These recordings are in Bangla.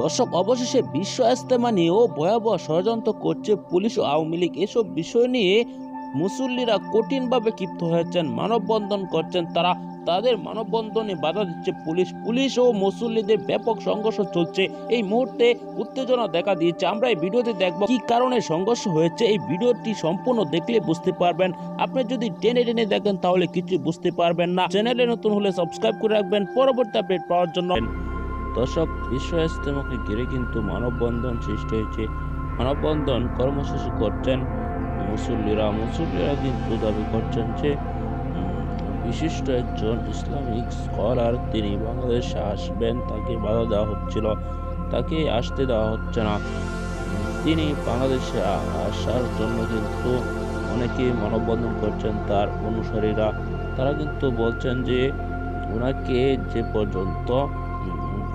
দর্শক, অবশেষে বিশ্ব ইস্তেমা নিয়েও ভয়াবহ ষড়যন্ত্র করছে পুলিশ ও আওয়ামী লীগ। এসব বিষয় নিয়ে মুসল্লিরা কঠিনভাবে ক্ষিপ্ত হয়েছেন, মানববন্ধন করছেন তারা। তাদের মানববন্ধনে বাধা দিচ্ছে পুলিশ। পুলিশ ও মুসল্লিদের ব্যাপক সংঘর্ষ চলছে। এই মুহূর্তে উত্তেজনা দেখা দিয়েছে। আমরা এই ভিডিওতে দেখব কি কারণে সংঘর্ষ হয়েছে। এই ভিডিওটি সম্পূর্ণ দেখলে বুঝতে পারবেন। আপনি যদি টেনে টেনে দেখেন তাহলে কিছু বুঝতে পারবেন না। চ্যানেলে নতুন হলে সাবস্ক্রাইব করে রাখবেন। পরবর্তী আপডেট পাওয়ার জন্য দর্শক বিশ্ব ইস্তেমাকে ঘিরে কিন্তু মানববন্ধন সৃষ্টি হয়েছে। মানববন্ধন কর্মসূচি করছেন মুসল্লিরা। মুসল্লিরা কিন্তু দাবি করছেন যে বিশিষ্ট একজন ইসলামিক স্কলার, তিনি বাংলাদেশে আসবেন, তাকে বাধা দেওয়া হচ্ছিল, তাকে আসতে দেওয়া হচ্ছে না। তিনি বাংলাদেশে আসার জন্য কিন্তু অনেকে মানববন্ধন করছেন তার অনুসারীরা। তারা কিন্তু বলছেন যে ওনাকে যে পর্যন্ত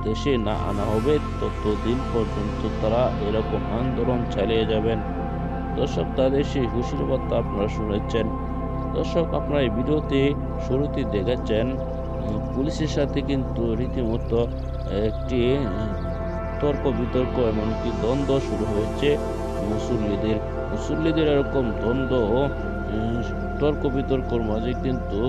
দেশে না আনা হবে, ততদিন পর্যন্ত তারা এরকম আন্দোলন চালিয়ে যাবেন। দর্শক, তাদের সেই হুশির বার্তা আপনারা শুনেছেন। দর্শক, আপনারা এই ভিডিওতে শুরুতে দেখেছেন পুলিশের সাথে কিন্তু রীতিমতো একটি তর্ক বিতর্ক এমনকি দ্বন্দ্ব শুরু হয়েছে মুসল্লিদের। মুসল্লিদের এরকম দ্বন্দ্ব তর্ক বিতর্কর মাঝে কিন্তু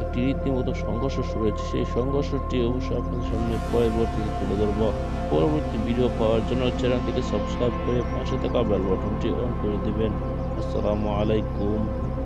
একটি রীতিমতো সংঘর্ষ শুরু হয়েছে। সেই সংঘর্ষটি অবশ্যই আপনাদের সামনে পরবর্তীতে তুলে ধরবো। পরবর্তী ভিডিও পাওয়ার জন্য চ্যানেলটিকে সাবস্ক্রাইব করে পাশে থাকা বেল বাটনটি অন করে দেবেন। আসসালামু আলাইকুম।